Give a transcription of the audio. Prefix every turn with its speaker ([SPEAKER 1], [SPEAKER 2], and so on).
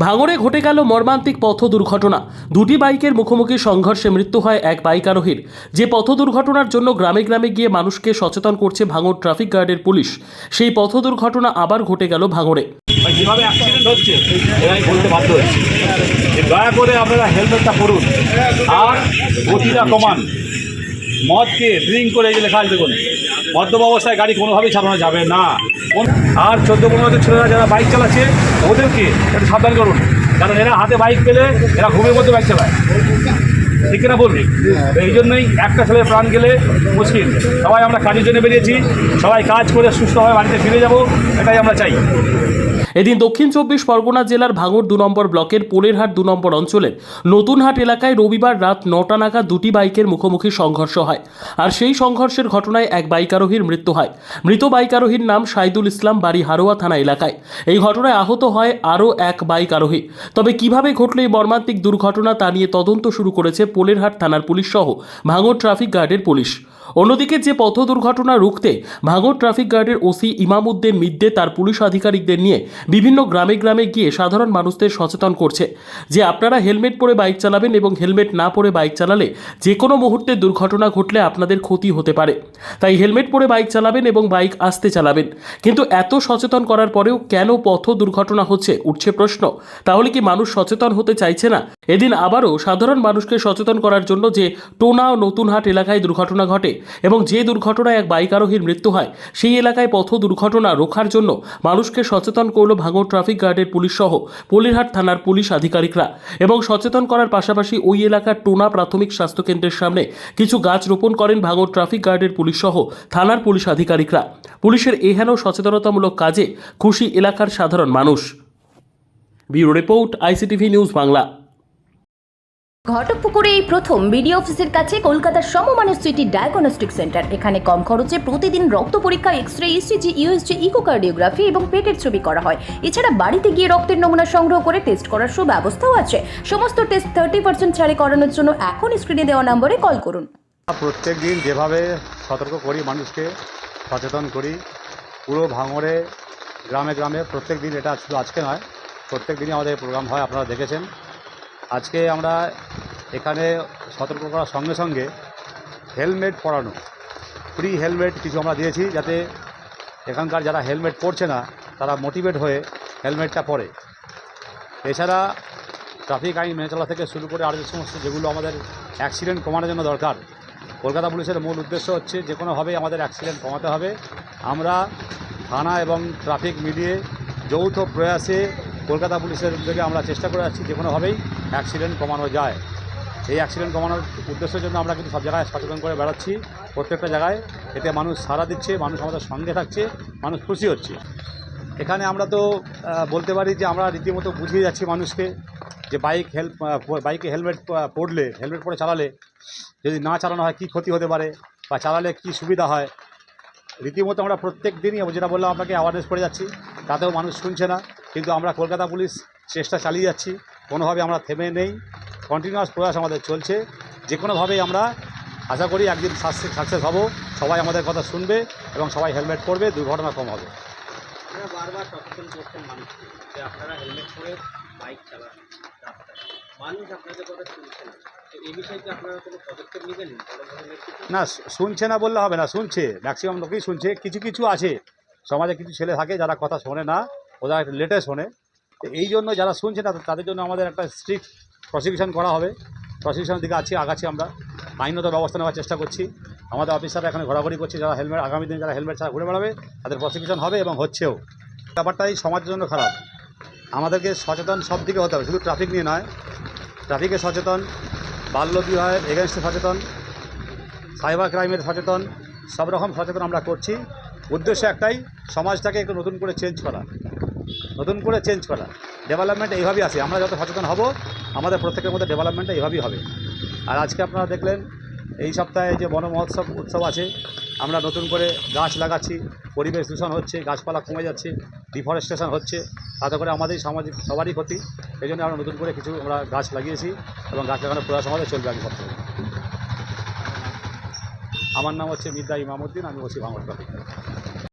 [SPEAKER 1] ভাঙড়ে ঘটে গেল মর্মান্তিক পথ দুর্ঘটনা। দুটি বাইকের মুখোমুখি সংঘর্ষে মৃত্যু হয় এক বাইক আরোহীর। যে পথ দুর্ঘটনার জন্য গ্রামে গ্রামে গিয়ে মানুষকে সচেতন করছে ভাঙড় ট্রাফিক গার্ডের পুলিশ। সেই পথ দুর্ঘটনা আবার ঘটে গেল ভাঙড়ে
[SPEAKER 2] যেভাবে অ্যাক্সিডেন্ট হচ্ছে? এরাই বলতে বাধ্য হচ্ছে। দয়া করে আপনারা হেলমেটটা পরুন। আর গতিটা কমান। মদকে ড্রিঙ্ক করে লেখা আছে দেখুন, মদ্যপ অবস্থায় গাড়ি কোনোভাবেই চালানো যাবে না। আর চোদ্দ পনেরো বছর ছেলেরা যারা বাইক চালাচ্ছে, ওদেরকে একটু সাবধান করুন। কারণ এরা হাতে বাইক পেলে এরা ঘুমের মধ্যে বাইক চালায়। ঠিক না বলবি এই জন্যই একটা ছেলে প্রাণ গেলে মুশকিল। সবাই আমরা কাজের জন্য বেরিয়েছি। সবাই কাজ করে সুস্থভাবে বাড়িতে ফিরে যাব, এটাই আমরা চাই।
[SPEAKER 1] এদিন দক্ষিণ চব্বিশ পরগনা জেলার ভাঙড় দু নম্বর ব্লকের পোলেরহাট দু নম্বর অঞ্চলের নতুনহাট এলাকায় রবিবার রাত নটা নাগাদ দুটি বাইকের মুখোমুখি সংঘর্ষ হয়। আর সেই সংঘর্ষের ঘটনায় এক বাইক আরোহীর মৃত্যু হয়। মৃত বাইক আরোহীর নাম সাইদুল ইসলাম বাড়ি হারোয়া থানা এলাকায়। এই ঘটনায় আহত হয় আরও এক বাইক আরোহী তবে কীভাবে ঘটল এই মর্মান্তিক দুর্ঘটনা তা নিয়ে তদন্ত শুরু করেছে পোলেরহাট থানার পুলিশ সহ ভাঙড় ট্রাফিক গার্ডের পুলিশ। অন্যদিকে যে পথ দুর্ঘটনা রুখতে ভাঙড় ট্রাফিক গার্ডের ওসি ইমামউদ্দিন মিদ্দে তার পুলিশ আধিকারিকদের নিয়ে বিভিন্ন গ্রামে গ্রামে গিয়ে সাধারণ মানুষদের সচেতন করছে যে আপনারা হেলমেট পরে বাইক চালাবেন এবং হেলমেট না পরে বাইক চালালে যে কোনো মুহূর্তে দুর্ঘটনা ঘটলে আপনাদের ক্ষতি হতে পারে। তাই হেলমেট পরে বাইক চালাবেন এবং বাইক আস্তে চালাবেন। কিন্তু এত সচেতন করার পরেও কেন পথ দুর্ঘটনা হচ্ছে, উঠছে প্রশ্ন। তাহলে কি মানুষ সচেতন হতে চাইছে না? এদিন আবারও সাধারণ মানুষকে সচেতন করার জন্য যে টোনা ও নতুনহাট এলাকায় দুর্ঘটনা ঘটে এবং যে দুর্ঘটনায় এক বাইক আরোহীর মৃত্যু হয়, সেই এলাকায় পথ দুর্ঘটনা রোখার জন্য মানুষকে সচেতন করল ভাঙড় ট্রাফিক গার্ডের পুলিশ সহ পলিরহাট থানার পুলিশ আধিকারিকরা এবং সচেতন করার পাশাপাশি ওই এলাকার টোনা প্রাথমিক স্বাস্থ্যকেন্দ্রের সামনে কিছু গাছ রোপণ করেন ভাঙড় ট্রাফিক গার্ডের পুলিশ সহ থানার পুলিশ আধিকারিকরা। পুলিশের এহেন সচেতনতামূলক কাজে খুশি এলাকার সাধারণ মানুষ। Bureau report, ICTV news Bangla.
[SPEAKER 3] ঘটকপুকুরে এই প্রথম বিডি অফিসের কাছে কলকাতার সমমানের সিটি ডায়াগনস্টিক সেন্টার। এখানে কম খরচে প্রতিদিন রক্ত পরীক্ষা X ray ECG USG echocardiography এবং পেটের ছবি করা হয়। এছাড়া বাড়িতে গিয়ে রক্তের নমুনা সংগ্রহ করে টেস্ট করার সুব্যবস্থাও আছে। সমস্ত টেস্ট থার্টি পার্সেন্ট ছাড়ে করানোর জন্য এখন স্ক্রিনে দেওয়া নম্বরে কল করুন।
[SPEAKER 4] প্রত্যেক দিন যেভাবে সতর্ক করি মানুষকে, সচেতন করি, পুরো ভাঙড়ে, গ্রামে গ্রামে প্রত্যেক দিন এটা শুধু আজকে নয়, প্রত্যেক দিনই আমাদের প্রোগ্রাম হয়, আপনারা দেখেছেন। আজকে আমরা এখানে সতর্ক করার সঙ্গে সঙ্গে হেলমেট পরানো ফ্রি হেলমেট কিছু আমরা দিয়েছি যাতে এখানকার যারা হেলমেট পরছে না, তারা মোটিভেট হয়ে হেলমেটটা পরে। এছাড়া ট্রাফিক আইন মেনে চলা থেকে শুরু করে আরও যে সমস্ত যেগুলো আমাদের অ্যাক্সিডেন্ট কমানোর জন্য দরকার, কলকাতা পুলিশের মূল উদ্দেশ্য হচ্ছে যে কোনোভাবেই আমাদের অ্যাক্সিডেন্ট কমাতে হবে। আমরা থানা এবং ট্রাফিক মিলিয়ে যৌথ প্রয়াসে কলকাতা পুলিশের উদ্যোগে আমরা চেষ্টা করে যাচ্ছি যে কোনোভাবেই অ্যাক্সিডেন্ট কমানো যায়। এই অ্যাক্সিডেন্ট কমানোর উদ্দেশ্যের জন্য আমরা কিন্তু সব জায়গায় সচেতন করে বেড়াচ্ছি। প্রত্যেকটা জায়গায়। এতে মানুষ সাড়া দিচ্ছে, মানুষ আমাদের সঙ্গে থাকছে, মানুষ খুশি হচ্ছে। এখানে আমরা তো বলতে পারি যে আমরা রীতিমতো বুঝিয়ে যাচ্ছি মানুষকে যে বাইক হেল্প বাইকে হেলমেট পরলে, হেলমেট পরে চালালে যদি না চালানো হয় কী ক্ষতি হতে পারে বা চালালে কী সুবিধা হয়? রীতিমতো আমরা প্রত্যেক দিনই যেটা বললাম আপনাকে অ্যাওয়ারনেস করে যাচ্ছি, তাতেও মানুষ শুনছে না। কিন্তু আমরা কলকাতা পুলিশ চেষ্টা চালিয়ে যাচ্ছি। কোনোভাবে আমরা থেমে নেই। কন্টিনিউয়াস প্রয়াস আমাদের চলছে। যে কোনোভাবেই আমরা আশা করি একদিন সাকসেস সাকসেস হব। সবাই আমাদের কথা শুনবে এবং সবাই হেলমেট পরবে দুর্ঘটনা কম হবে।
[SPEAKER 5] বারবার সচেতন করছেন মানুষকে যে আপনারা হেলমেট পরে বাইক চালান মানুষ আপনাদের কথা শুনছে না।
[SPEAKER 4] শুনছে না বললে হবে না শুনছে। ম্যাক্সিমাম লোকেই শুনছে। কিছু কিছু আছে। সমাজে কিছু ছেলে থাকে যারা কথা শোনে না ওরা একটু লেটে শোনে। তো এই জন্য যারা শুনছে না তাদের জন্য আমাদের একটা স্ট্রিক্ট প্রসিকিউশন করা হবে। প্রসিকিউশনের দিকে আছি, আগাছি আমরা। আইনত ব্যবস্থা নেওয়ার চেষ্টা করছি। আমাদের অফিসাররা এখানে ঘোরাঘুরি করছে, যারা হেলমেট আগামী দিনে যারা হেলমেট ছাড়া ঘুরে বেড়াবে, তাদের প্রসিকিউশন হবে এবং হচ্ছেও। ব্যাপারটাই সমাজের জন্য খারাপ। আমাদেরকে সচেতন সব দিকে হতে হবে, শুধু ট্রাফিক নিয়ে নয়। ট্রাফিকে সচেতন, বাল্য বিবাহের এগেনস্টে সচেতন সাইবার ক্রাইমের সচেতন সব রকম সচেতন আমরা করছি। উদ্দেশ্য একটাই, সমাজটাকে একটু নতুন করে চেঞ্জ করা। নতুন করে চেঞ্জ করা। ডেভেলপমেন্ট এইভাবেই আসে আমরা যত সচেতন হব, আমাদের প্রত্যেকের মধ্যে ডেভেলপমেন্টটা এইভাবেই হবে। আর আজকে আপনারা দেখলেন, এই সপ্তাহে যে বন মহোৎসব, উৎসব আছে, আমরা নতুন করে গাছ লাগাচ্ছি, পরিবেশ দূষণ হচ্ছে, গাছপালা কমে যাচ্ছে ডিফরেস্টেশন হচ্ছে, তাতে করে আমাদের সামাজিক, সবারই ক্ষতি। এই জন্য আমরা নতুন করে কিছু আমরা গাছ লাগিয়েছি এবং গাছ লাগানোর প্রয়াস আমাদের চলবে আগে সপ্তাহে। আমার নাম হচ্ছে মির্জা ইমামুদ্দিন আমি ভাঙড় ট্রাফিক